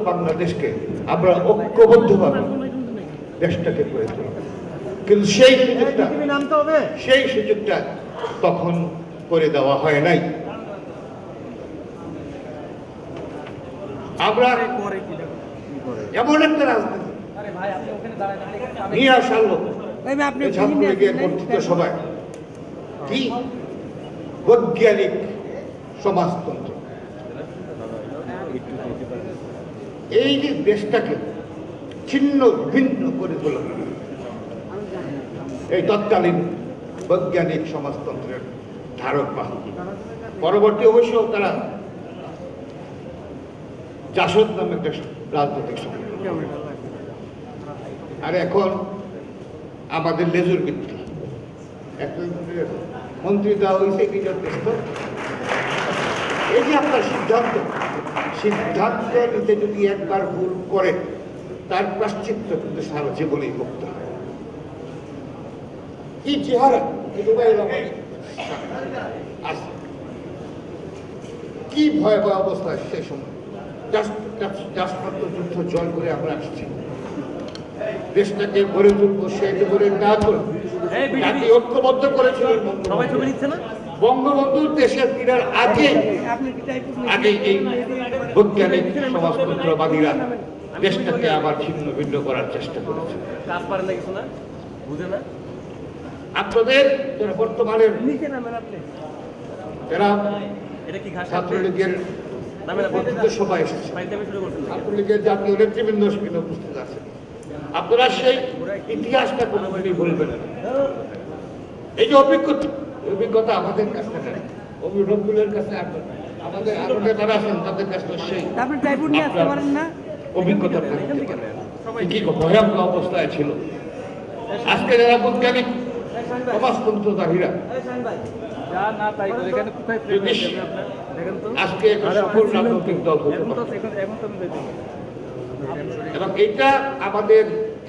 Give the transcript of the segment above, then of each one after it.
বাংলাদেশকে আমরা ঐক্যবদ্ধভাবে দেশটাকে করে তুলি কিন্তু সেই সুযোগটা সেই সুযোগটা তখন করে দেওয়া হয় নাই। আমরা এমন একটা রাজনীতি। নিয়ে আসার লোক। সবাই। কি? বৈজ্ঞানিক সমাজতন্ত্র। এই যে দেশটাকে ছিন্ন, ভিন্ন করে তোলা। এই তৎকালীন বৈজ্ঞানিক সমাজতন্ত্রের ধারক বাহক পরবর্তী অবশ্য তারা জাসদ নামে একটা রাজনৈতিক আর এখন আমাদের লেজুর একটা মন্ত্রী দেওয়া হয়েছে এই যে আপনার সিদ্ধান্ত সিদ্ধান্ত নিতে যদি একবার ভুল করে তার প্রাশ্চিত্য কিন্তু সারা জীবনেই মুক্ত হয়। কি চেহারা? আছে। কি ভয়াবহ অবস্থা সে সময়? যুদ্ধ জয় করে আমরা আসছি। দেশটাকে গড়ে তুলবো সেটা করে না করে ঐক্যবদ্ধ করেছিল সবাই ছবি নিচ্ছে না? বঙ্গবন্ধু দেশের ফিরার আগে আগে এই বৈজ্ঞানিক সমাজতন্ত্রবাদীরা দেশটাকে আবার ছিন্ন ভিন্ন করার চেষ্টা করেছে। কাজ পারে না বুঝে না? আপনাদের যারা বর্তমানের যারা এটা কি ছাত্রলীগের নামে না নেতৃত্ব সভা এসেছে? ছাত্রলীগের জাতীয় নেতৃবৃন্দ সেখানে উপস্থিত আছে আপনারা সেই ইতিহাসটা কোনোদিনই ভুলবেন না। এই যে অভিজ্ঞতা অভিজ্ঞতা আমাদের কাছে নেই। অভিনবগুলোর কাছে আমাদের আরও নেতারা আছেন তাদের কাছে সেই অভিজ্ঞতা কি ভয়াবহ অবস্থায় ছিল। আজকে যারা বৈজ্ঞানিক আজকে একটা সফল রাজনৈতিক দল হতে এবং এটা আমাদের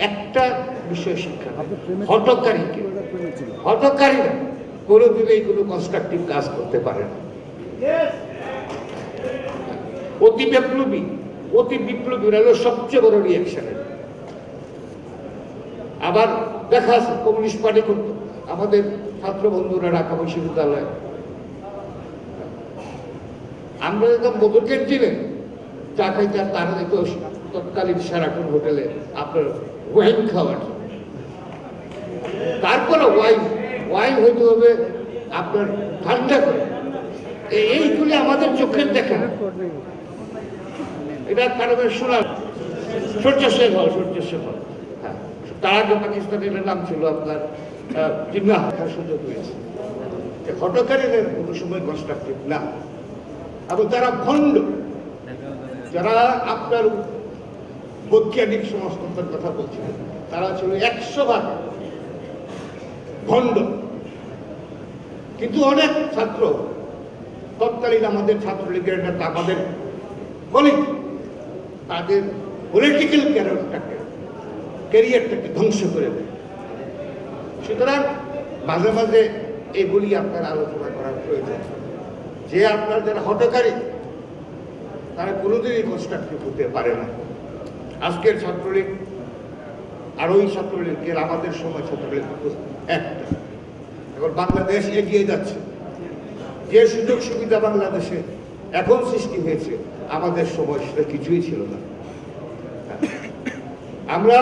একটা বিষয় শিক্ষা হটকারী হটকারীরা কোনোদিন এইগুলো কনস্ট্রাকটিভ কাজ করতে পারে না। অতি বিপ্লবী অতি বিপ্লবী হলো সবচেয়ে বড় রিয়াকশন আবার দেখা আছে, কমিউনিস্ট পার্টি করতো আমাদের ছাত্র বন্ধুরা ঢাকা বিশ্ববিদ্যালয়ে। আমরা যখন মধুর ক্যান্টিনে চা খাইতে আর তারা দেখতো তৎকালীন সেরাটন হোটেলে আপনার ওয়াইন খাওয়ার। তারপরে ওয়াইন ওয়াইন হইতে হবে আপনার ঠান্ডা করে। এইগুলি আমাদের চোখের দেখা। এটা কারণে শোনা সূর্য শেখ হল সূর্য শেখ হল তার আগে পাকিস্তানের নাম ছিল আপনার জিন্না হাঁটার সুযোগ হয়েছে। যে কোনো সময় কনস্ট্রাকটিভ না। এবং তারা ভণ্ড, যারা আপনার বৈজ্ঞানিক সমাজতন্ত্রের কথা বলছিলেন, তারা ছিল একশো ভাগ ভণ্ড। কিন্তু অনেক ছাত্র, তৎকালীন আমাদের ছাত্রলীগের নেতা, আমাদের কলিগ তাদের পলিটিক্যাল ক্যারিয়ারটাকে ক্যারিয়ারটাকে ধ্বংস করে দেয়। সুতরাং মাঝে মাঝে এগুলি আপনার আলোচনা করার প্রয়োজন। যে আপনার যারা হটকারী তারা কোনোদিনই কনস্ট্রাকটিভ হতে পারে না। আজকের ছাত্রলীগ আর ওই ছাত্রলীগের আমাদের সময় ছাত্রলীগ একটা এখন বাংলাদেশ এগিয়ে যাচ্ছে। যে সুযোগ সুবিধা বাংলাদেশে এখন সৃষ্টি হয়েছে, আমাদের সময় সেটা কিছুই ছিল না। আমরা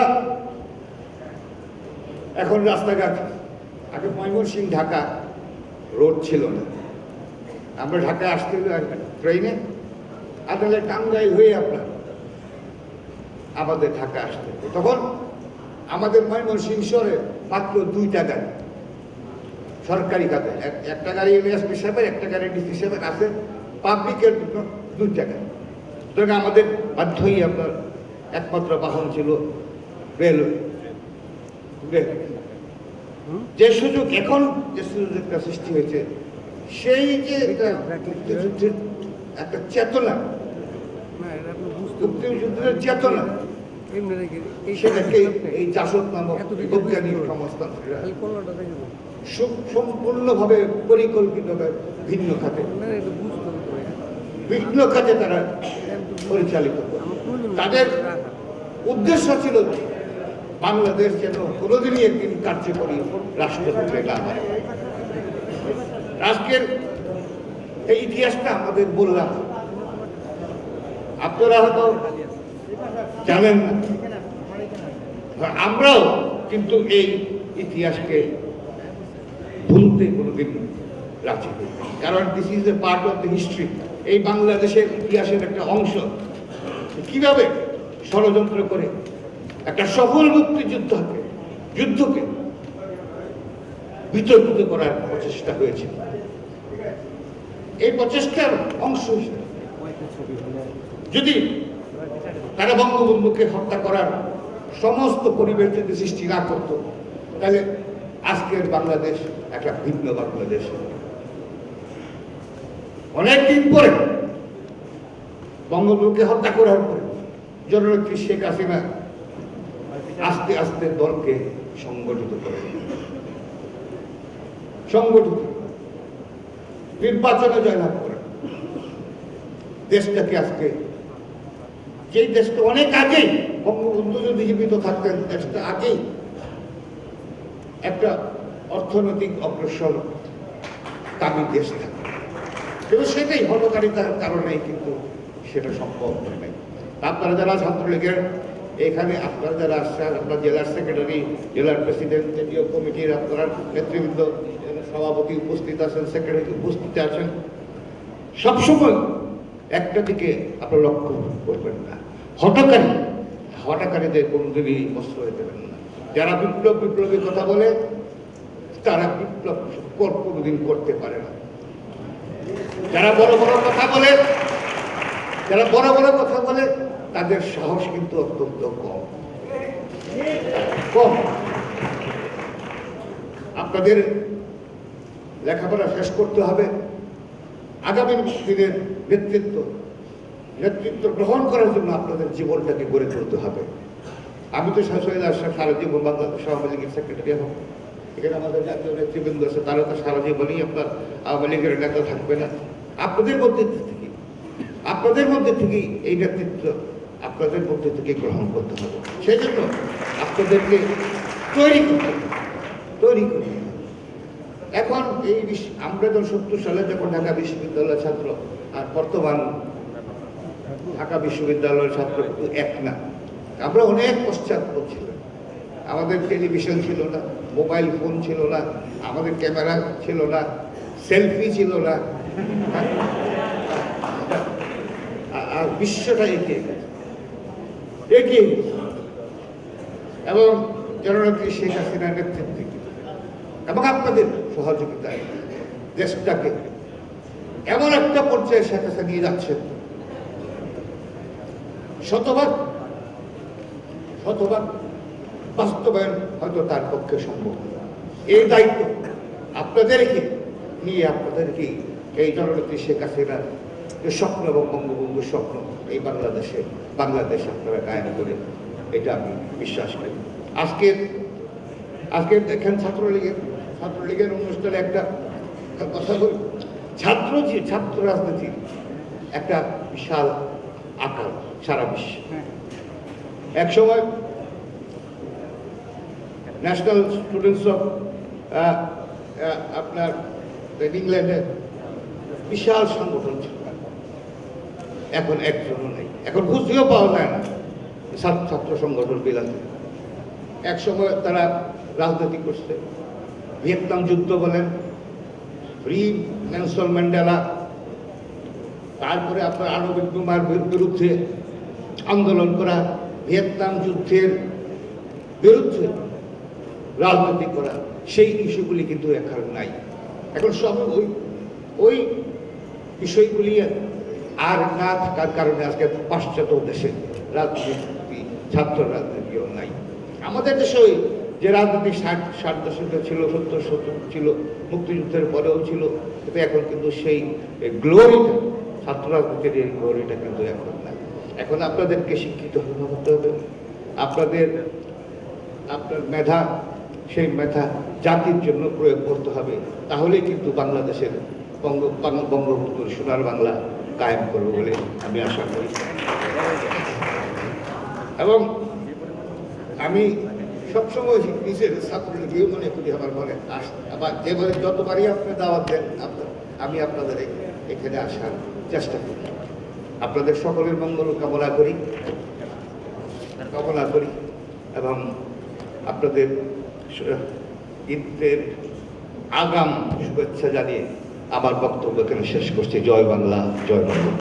এখন রাস্তাঘাট, আগে ময়মনসিং ঢাকা রোড ছিল না। আমরা ঢাকায় আসতে ট্রেনে তাহলে টাঙ্গাই হয়ে আপনার আমাদের ঢাকা আসতে তখন আমাদের ময়মনসিং শহরে মাত্র দুইটা গাড়ি। সরকারি খাতে এক- একটা গাড়ি এলএসপি হিসাবে একটা গাড়ি ডিসি হিসাবে আছে পাবলিকের জন্য দুইটা গাড়ি সুতরাং আমাদের বাধ্যই আপনার একমাত্র বাহন ছিল রেলওয়ে রেল। যে সুযোগ এখন যে সুযোগটা সৃষ্টি হয়েছে সেই যে একটা মুক্তিযুদ্ধের একটা চেতনা। মুক্তিযুদ্ধের চেতনা। সেটাকে এই জাসদ নামক বৈজ্ঞানিক সমাজতন্ত্রীরা সু- সম্পূর্ণভাবে পরিকল্পিত ভিন্ন খাতে। ভিন্ন খাতে তারা পরিচালিত তাদের উদ্দেশ্য ছিল বাংলাদেশ যেন কোনোদিনই একদিন কার্যকরী রাষ্ট্র হতে না আজকের এই ইতিহাসটা আমাদের বললাম। আপনারা হয়তো জানেন না। আমরাও কিন্তু এই ইতিহাসকে ভুলতে কোনোদিন রাজি না। কারণ this is a part of the history এই বাংলাদেশের ইতিহাসের একটা অংশ। কীভাবে ষড়যন্ত্র করে একটা সফল মুক্তিযুদ্ধকে, যুদ্ধকে বিতর্কিত করার প্রচেষ্টা হয়েছিল এই প্রচেষ্টার অংশ হিসেবে যদি তারা বঙ্গবন্ধুকে হত্যা করার সমস্ত পরিবেশ যদি সৃষ্টি না করত, তাহলে আজকের বাংলাদেশ একটা ভিন্ন বাংলাদেশ। অনেকদিন পরে বঙ্গবন্ধুকে হত্যা করার পরে জননেত্রী শেখ হাসিনা আস্তে আস্তে দলকে সংগঠিত করে। সংগঠিত নির্বাচনে জয়লাভ করে। দেশটাকে আজকে, যেই দেশটা অনেক আগেই বঙ্গবন্ধু যদি জীবিত থাকতেন, দেশটা আগেই একটা অর্থনৈতিক অগ্রসর কামী দেশ থাকে। কিন্তু সেটাই হটকারিতার কারণেই কিন্তু সেটা সম্ভব হয় নাই। আপনারা যারা ছাত্রলীগের, এখানে আপনারা যারা আসছেন আপনার জেলার সেক্রেটারি জেলার প্রেসিডেন্ট কেন্দ্রীয় কমিটির আপনারা নেতৃবৃন্দ, সভাপতি উপস্থিত আছেন, সেক্রেটারি উপস্থিত আছেন, সবসময় একটা দিকে আপনার লক্ষ্য করবেন না। হটকারী হটকারীদের কোনোদিনই প্রশ্রয় দেবেন না। যারা বিপ্লব বিপ্লবী কথা বলে, তারা বিপ্লব কোনোদিন করতে পারে না। যারা বড় বড় কথা বলে, যারা বড় বড় কথা বলে, তাদের সাহস কিন্তু অত্যন্ত কম। কম। আপনাদের লেখাপড়া শেষ করতে হবে। আগামী দিনের নেতৃত্ব নেতৃত্ব গ্রহণ করার জন্য আপনাদের জীবনটাকে গড়ে তুলতে হবে। আমি তো শাসক আসলাম সারা জীবন বাংলাদেশ আওয়ামী লীগের সেক্রেটারি হব। এখানে আমাদের জাতীয় নেতৃবৃন্দ আছে, তারা তো সারা জীবনই আপনার আওয়ামী লীগের নেতা থাকবে না। আপনাদের মধ্যে থেকে, আপনাদের মধ্যে থেকেই এই নেতৃত্ব আপনাদের মধ্যে থেকে গ্রহণ করতে হবে। সেই জন্য আপনাদেরকে তৈরি করতে তৈরি করতে এখন এই আমরা তো সত্তর সালে যখন ঢাকা বিশ্ববিদ্যালয়ের ছাত্র, আর বর্তমান ঢাকা বিশ্ববিদ্যালয়ের ছাত্র এক না। আমরা অনেক পশ্চাৎপদ ছিলাম। আমাদের টেলিভিশন ছিল না, মোবাইল ফোন ছিল না, আমাদের ক্যামেরা ছিল না, সেলফি ছিল না। আর বিশ্বটা এগিয়ে গেছে। এগিয়ে এবং জননেত্রী শেখ হাসিনার নেতৃত্বে এবং আপনাদের সহযোগিতায় দেশটাকে এমন একটা পর্যায়ে শেখ হাসিনা নিয়ে যাচ্ছেন। শতভাগ শতভাগ বাস্তবায়ন হয়তো তার পক্ষে সম্ভব। এই দায়িত্ব আপনাদেরকে নিয়ে আপনাদেরকে এই জননেত্রী শেখ হাসিনার যে স্বপ্ন এবং বঙ্গবন্ধুর স্বপ্ন এই বাংলাদেশে বাংলাদেশ আপনারা কায়েম করে এটা আমি বিশ্বাস করি। আজকে আজকে দেখেন ছাত্রলীগের ছাত্রলীগের অনুষ্ঠানে একটা কথা বলি। ছাত্র যে ছাত্র রাজনীতির একটা বিশাল আকার সারা বিশ্বে। এক সময় ন্যাশনাল স্টুডেন্টস অফ আপনার ইংল্যান্ডে বিশাল সংগঠন ছিল। এখন একজনও নেই। এখন খুঁজতেও পাওয়া যায় না। ছাত্র সংগঠন বিলাতে এক সময় তারা রাজনীতি করছে। ভিয়েতনাম যুদ্ধ বলেন ফ্রি নেলসন ম্যান্ডেলা, তারপরে আপনার আণবিক বোমার বিরুদ্ধে আন্দোলন করা, ভিয়েতনাম যুদ্ধের বিরুদ্ধে রাজনীতি করা, সেই ইস্যুগুলি কিন্তু এখন নাই। এখন সব ওই ওই বিষয়গুলি আর না থাকার কারণে আজকে পাশ্চাত্য দেশে রাজনীতি, ছাত্র রাজনীতিও নাই। আমাদের দেশে ওই যে রাজনীতি ষাট ষাট দশকে ছিল, সত্তর সত্তর ছিল, মুক্তিযুদ্ধের পরেও ছিল, কিন্তু এখন কিন্তু সেই গ্লোরিটা ছাত্র রাজনীতির এই গ্লোরিটা কিন্তু এখন নাই। এখন আপনাদেরকে শিক্ষিত হতে হবে। আপনাদের, আপনার মেধা সেই মেধা জাতির জন্য প্রয়োগ করতে হবে, তাহলেই কিন্তু বাংলাদেশের বঙ্গ বঙ্গবন্ধুর সোনার বাংলা কায়েম করব বলে আমি আশা করি। এবং আমি সবসময় নিজের ছাত্রলীগেও মনে করি, আমার মনে আস আবার যেভাবে যতবারই আপনি দাওয়াত দেন আমি আপনাদের এখানে আসার চেষ্টা করি। আপনাদের সকলের মঙ্গল কামনা করি কামনা করি, এবং আপনাদের ঈদের আগাম শুভেচ্ছা জানিয়ে আমার বক্তব্য এখানে শেষ করছি। জয় বাংলা জয় বাংলা।